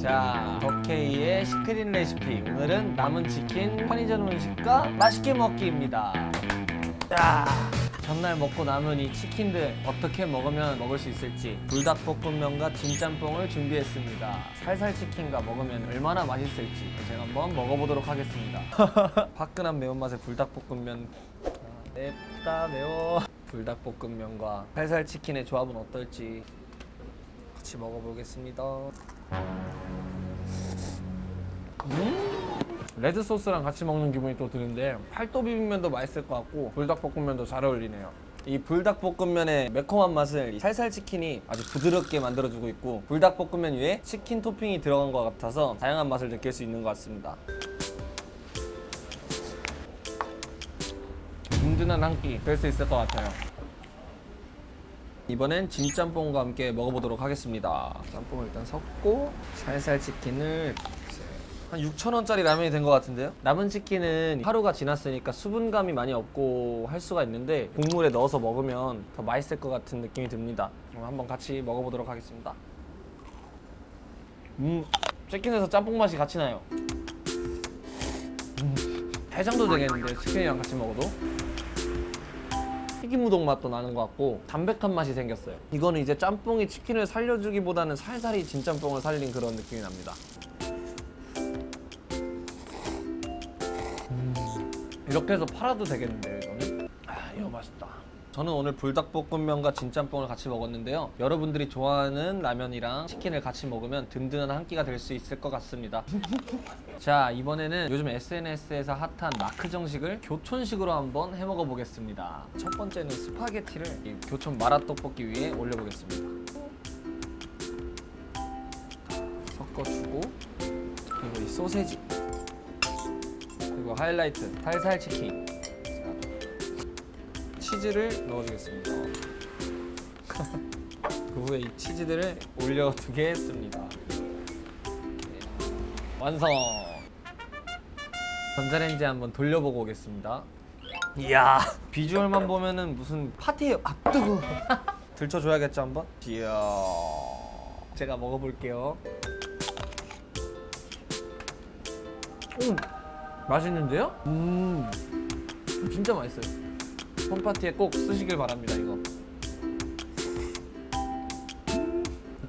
자, 덕케이의 시크릿 레시피. 오늘은 남은 치킨 편의점 음식과 맛있게 먹기입니다. 자, 전날 먹고 남은 이 치킨들 어떻게 먹으면 먹을 수 있을지 불닭볶음면과 진짬뽕을 준비했습니다. 살살 치킨과 먹으면 얼마나 맛있을지 제가 한번 먹어보도록 하겠습니다. 화끈한 매운맛의 불닭볶음면. 아, 맵다 매워. 불닭볶음면과 살살 치킨의 조합은 어떨지 같이 먹어보겠습니다. 음! 레드 소스랑 같이 먹는 기분이 또 드는데 팔도 비빔면도 맛있을 것 같고 불닭볶음면도 잘 어울리네요. 이 불닭볶음면의 매콤한 맛을 이 살살 치킨이 아주 부드럽게 만들어주고 있고 불닭볶음면 위에 치킨 토핑이 들어간 것 같아서 다양한 맛을 느낄 수 있는 것 같습니다. 든든한 한 끼 될 수 있을 것 같아요. 이번엔 진짬뽕과 함께 먹어보도록 하겠습니다. 짬뽕을 일단 섞고 살살 치킨을 한 6,000원짜리 라면이 된 것 같은데요? 남은 치킨은 하루가 지났으니까 수분감이 많이 없고 할 수가 있는데 국물에 넣어서 먹으면 더 맛있을 것 같은 느낌이 듭니다. 그럼 한번 같이 먹어보도록 하겠습니다. 음, 치킨에서 짬뽕 맛이 같이 나요. 음, 해장도 되겠는데 치킨이랑 같이 먹어도? 튀김 우동 맛도 나는 것 같고 담백한 맛이 생겼어요. 이거는 이제 짬뽕이 치킨을 살려주기보다는 살살이 진짬뽕을 살린 그런 느낌이 납니다. 이렇게 해서 팔아도 되겠는데요, 이거는? 아, 이거 맛있다. 저는 오늘 불닭볶음면과 진짬뽕을 같이 먹었는데요. 여러분들이 좋아하는 라면이랑 치킨을 같이 먹으면 든든한 한 끼가 될 수 있을 것 같습니다. 자, 이번에는 요즘 SNS에서 핫한 마크 정식을 교촌식으로 한번 해 먹어 보겠습니다. 첫 번째는 스파게티를 이 교촌 마라 떡볶이 위에 올려 보겠습니다. 섞어주고 그리고 이 소세지 그리고 하이라이트 살살 치킨 치즈를 넣어주겠습니다. 그 후에 이 치즈들을 올려두겠습니다. 완성. 전자레인지 한번 돌려보고 오겠습니다. 이야 비주얼만 보면은 무슨 파티에 앞두고 들쳐줘야겠죠 한번? 이야 제가 먹어볼게요. 음 맛있는데요? 음 진짜 맛있어요. 홈파티에 꼭 쓰시길 바랍니다 이거.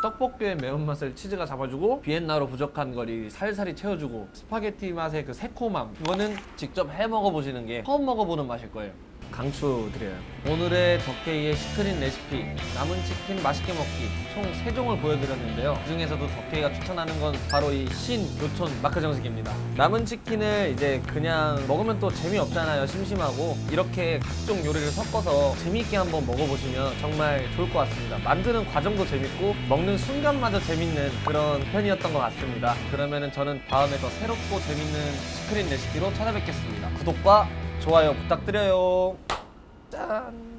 떡볶이의 매운맛을 치즈가 잡아주고 비엔나로 부족한 거리 살살이 채워주고 스파게티 맛의 그 새콤함 이거는 직접 해 먹어보시는 게 처음 먹어보는 맛일 거예요 강추드려요. 오늘의 덕케이의 시크릿 레시피 남은 치킨 맛있게 먹기 총 3종을 보여드렸는데요. 그 중에서도 덕케이가 추천하는 건 바로 이 신 요촌 마크 정식입니다. 남은 치킨을 이제 그냥 먹으면 또 재미없잖아요 심심하고. 이렇게 각종 요리를 섞어서 재미있게 한번 먹어보시면 정말 좋을 것 같습니다. 만드는 과정도 재밌고 먹는 순간마저 재밌는 그런 편이었던 것 같습니다. 그러면은 저는 다음에 더 새롭고 재밌는 시크릿 레시피로 찾아뵙겠습니다. 구독과 좋아요 부탁드려요 done.